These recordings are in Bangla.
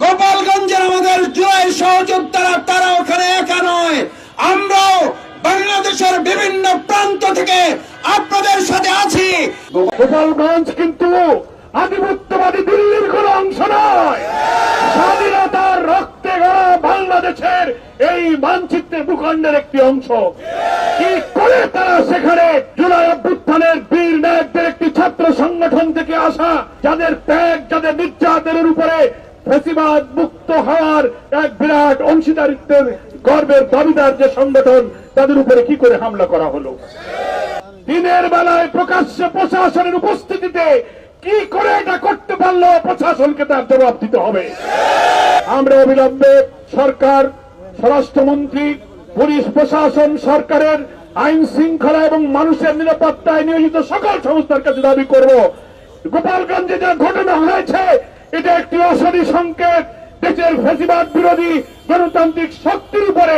গোপালগঞ্জের আমাদের জুলাই সহযোদ্ধারা তারা ওখানে একা নয়। আমরাও বাংলাদেশের বিভিন্ন প্রান্ত থেকে আপনাদের সাথে আছি। গোপালগঞ্জ কিন্তু আধিপত্যবাদী দিল্লির কোন অংশ নয়। স্বাধীনতার রক্তে গড়া বাংলাদেশের এই মানচিত্রের ভূখণ্ডের একটি অংশ। কি করে তারা সেখানে জুলাই অভ্যুত্থানের বীর নায়কদের একটি ছাত্র সংগঠন থেকে আসা, যাদের ত্যাগ, যাদের নির্যাতনের উপরে ফেসিবাদ মুক্ত হওয়ার এক বিরাট অংশীদারিত্বের গর্বের দাবিদার যে সংগঠন, তাদের উপরে কি করে হামলা করা হলো? দিনের বেলায় প্রকাশ্যে প্রশাসনের উপস্থিতিতে কি করে এটা করতে পারল, প্রশাসনকে তার জবাব দিতে হবে। আমরা অবিলম্বে সরকার, স্বরাষ্ট্রমন্ত্রী, পুলিশ প্রশাসন, সরকারের আইন শৃঙ্খলা এবং মানুষের নিরাপত্তায় নিয়োজিত সকল সংস্থার কাছে দাবি করব। গোপালগঞ্জে যে ঘটনা হয়েছে, এটা একটি অসরি সংকেত। দেশের ফেসিবাদ বিরোধী গণতান্ত্রিক শক্তির উপরে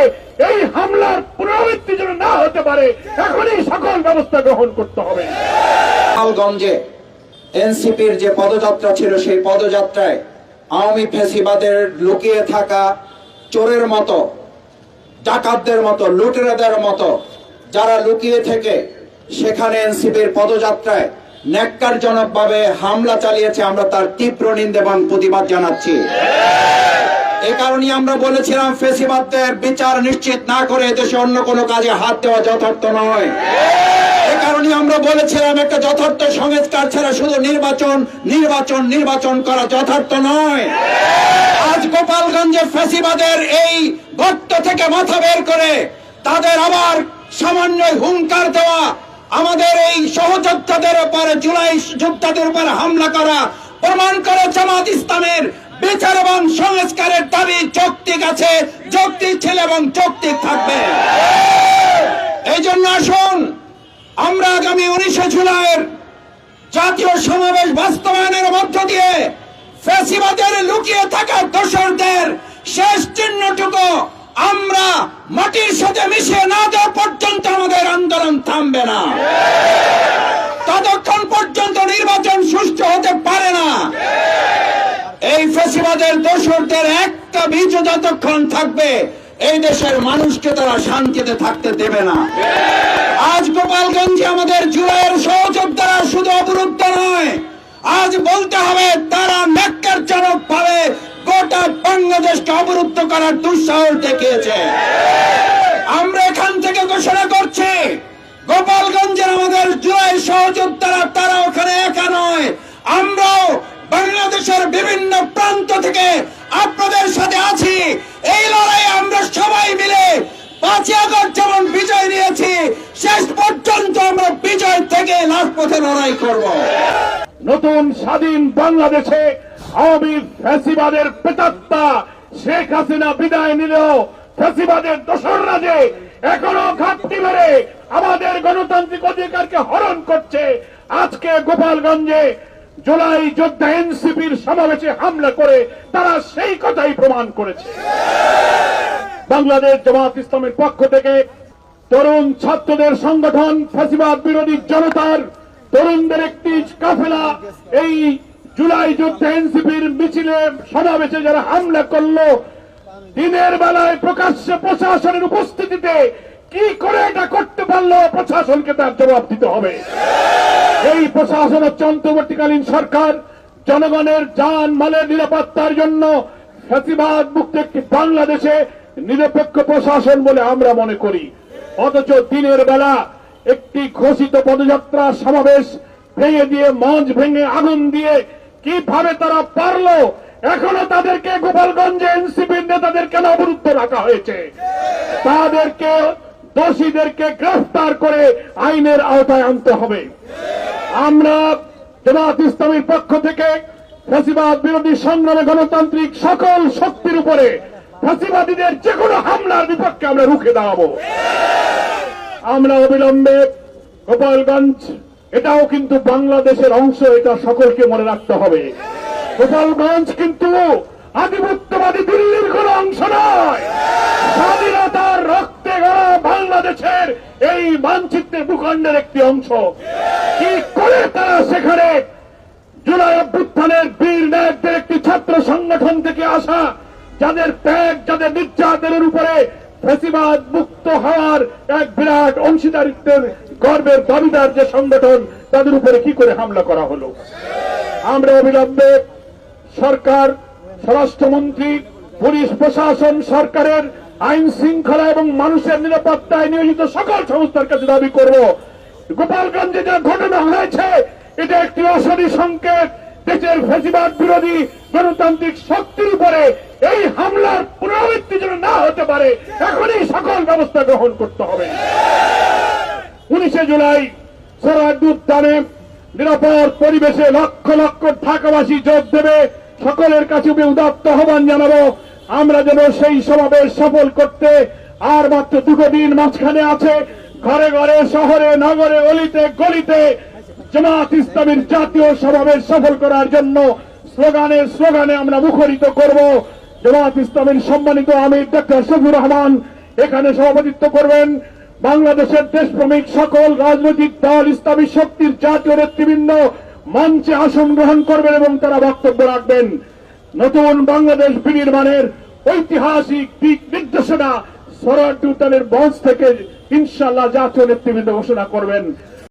এই হামলার পুনরাবৃত্তি যেন না হতে পারে, এখনই সকল ব্যবস্থা গ্রহণ করতে হবে। গোপালগঞ্জে এনসিপির যে পদযাত্রা ছিল, সেই পদযাত্রায় আওয়ামী ফেসিবাদের লুকিয়ে থাকা চোরের মতো, ডাকাতদের মতো, লুটেরাদের মতো, যারা লুকিয়ে থেকে সেখানে এনসিপির পদযাত্রায় ন্যাক্কারজনকভাবে হামলা চালিয়েছে, আমরা তার তীব্র নিন্দা এবং প্রতিবাদ জানাচ্ছি। এ কারণে আমরা বলেছিলাম, ফেসিবাদদের বিচার নিশ্চিত না করে দেশে অন্য কোনো কাজে হাত দেওয়া যথার্থ নয়। এ কারণে আমরা বলেছিলাম, একটা যথার্থ সংস্কার ছাড়া শুধু নির্বাচন নির্বাচন নির্বাচন করা যথার্থ নয়। আজ গোপালগঞ্জে ফেসিবাদের এই গর্ত থেকে মাথা বের করে তাদের আবার সামান্য হুঙ্কার দেওয়া আমাদের এই সহযোদ্ধাদের উপরে, জুলাই যোদ্ধাদের উপর হামলা করা, প্রমাণ করে জামাত ইসলামের বিচার এবং সংস্কারের দাবি যৌক্তিক আছে, যৌক্তিক ছিল এবং যৌক্তিক থাকবে। এই জন্য আসুন, আমরা আগামী উনিশে জুলাইয়ের জাতীয় সমাবেশ বাস্তবায়নের মধ্য দিয়ে ফেসিবাদের লুকিয়ে থাকা দোসরদের শেষ চিহ্নটুকু আমরা মাটির সাথে মিশিয়ে না দেওয়া পর্যন্ত আমাদের আন্দোলন থামবে না। ততক্ষণ পর্যন্ত নির্বাচন সুষ্ঠু হতে পারে না। এই ফেসিবাদের দোসরদের একটা বীজ যতক্ষণ থাকবে, এই দেশের মানুষকে তারা শান্তিতে থাকতে দেবে না। আজ গোপালগঞ্জে আমাদের জুলাইয়ের সহযোদ্ধারা শুধু অবরুদ্ধ নয়, আজ বলতে হবে তারা ন্যাক্কারজনক ভাবে গোটা বাংলাদেশকে অবরুদ্ধ করার দুঃসাহস দেখিয়েছে। আমরা এখান থেকে ঘোষণা করছি, গোপালগঞ্জের আমাদের জুলাই সহযোদ্ধারা, তারা ওখানে একা নয়। আমরাও বাংলাদেশের বিভিন্ন প্রান্ত থেকে আপনাদের সাথে আছি। এই লড়াই আমরা সবাই মিলে পাঁচই আগস্ট যেমন বিজয় নিয়েছি, শেষ পর্যন্ত আমরা বিজয় থেকে লাশ পথে লড়াই করব। নতুন স্বাধীন বাংলাদেশে আওয়ামী ফ্যাসিবাদের পেতাত্তা শেখ হাসিনা বিদায় নিলেও ফ্যাসিবাদের দোসররা যে এখনও ঘাটতি মেরে আমাদের গণতান্ত্রিক অধিকারকে হরণ করছে। আজকে গোপালগঞ্জে জুলাই যোদ্ধা এনসিপির সমাবেশে হামলা করে তারা সেই কথাই প্রমাণ করেছে। বাংলাদেশ জামাত ইসলামের পক্ষ থেকে তরুণ ছাত্রদের সংগঠন ফ্যাসিবাদ বিরোধী জনতার তরুণদের একটি কাফেলা এই জুলাই যুদ্ধে এনসিপির মিছিলে সমাবেশে যারা হামলা করল, দিনের বেলায় প্রকাশ্যে প্রশাসনের উপস্থিতিতে কি করে এটা করতে পারল, প্রশাসনকে তার জবাব দিতে হবে। এই প্রশাসন হচ্ছে অন্তর্বর্তীকালীন সরকার, জনগণের যান মালের নিরাপত্তার জন্য ফ্যাসিবাদ মুক্ত একটি বাংলাদেশে নিরপেক্ষ প্রশাসন বলে আমরা মনে করি। অথচ দিনের বেলা একটি ঘোষিত পদযাত্রা সমাবেশ ভেঙে দিয়ে, মঞ্চ ভেঙে আগুন দিয়ে কীভাবে তারা পারল? এখনও তাদেরকে গোপালগঞ্জে এনসিপির নেতাদের কেন অবরুদ্ধ রাখা হয়েছে। তাদেরকে দোষীদেরকে গ্রেফতার করে আইনের আওতায় আনতে হবে। আমরা জামাত ইসলামীর পক্ষ থেকে ফ্যাসিবাদ বিরোধী সংগ্রামে গণতান্ত্রিক সকল শক্তির উপরে ফ্যাসিবাদীদের যে কোনো হামলার বিপক্ষে আমরা রুখে দাঁড়াবো। আমরা অবিলম্বে গোপালগঞ্জ এটাও কিন্তু বাংলাদেশের অংশ, এটা সকলকে মনে রাখতে হবে। গোপালগঞ্জ কিন্তু আধিপত্যবাদী দিল্লির কোন অংশ নয়। স্বাধীনতার রক্তে গড়া বাংলাদেশের এই মানচিত্রের ভূখণ্ডের একটি অংশ। কি করে তারা সেখানে জুলাই অভ্যুত্থানের বীর নায়কদের একটি ছাত্র সংগঠন থেকে আসা, যাদের ত্যাগ, যাদের নির্যাতনের উপরে ফেসিবাদ মুক্ত হওয়ার এক বিরাট অংশীদারিত্বের গর্বের দাবিদার যে সংগঠন, তাদের উপরে কি করে হামলা করা হলো? আমরা অবিলম্বে সরকার, স্বরাষ্ট্রমন্ত্রী, পুলিশ, প্রশাসন, সরকারের আইন শৃঙ্খলা এবং মানুষের নিরাপত্তায় নিয়োজিত সকল সংস্থার কাছে দাবি করব। গোপালগঞ্জে যে ঘটনা হয়েছে, এটা একটি অশনি সংকেত। দেশের ফেসিবাদ বিরোধী গণতান্ত্রিক শক্তির উপরে এই হামলার পুনরাবৃত্তি যেন না হতে পারে, এখনই সকল ব্যবস্থা গ্রহণ করতে হবে। উনিশে জুলাই সরার্দ উদ্যানে নিরাপদ পরিবেশে লক্ষ লক্ষ ঢাকাবাসী যোগ দেবে। সকলের কাছে উদাত্ত আহ্বান জানাব। আমরা যেন সেই সমাবেশ সফল করতে আর মাত্র দুটো দিন মাঝখানে আছে। ঘরে ঘরে, শহরে, নগরে, অলিতে, গলিতে জামাত ইসলামের জাতীয় সমাবেশ সফল করার জন্য স্লোগানের স্লোগানে আমরা মুখরিত করব। জামাত ইসলামের সম্মানিত আমির ডক্টর শফিউর রহমান এখানে সভাপতিত্ব করবেন। বাংলাদেশের দেশপ্রমিক সকল রাজনৈতিক দল, ইসলামী শক্তির জাতীয় নেতৃবৃন্দ মঞ্চে আসন গ্রহণ করবেন এবং তারা বক্তব্য রাখবেন। নতুন বাংলাদেশ বিনির্মাণের ঐতিহাসিক দিক নির্দেশনা সরার মঞ্চ থেকে ইনশাল্লাহ জাতীয় নেতৃবৃন্দ ঘোষণা করবেন।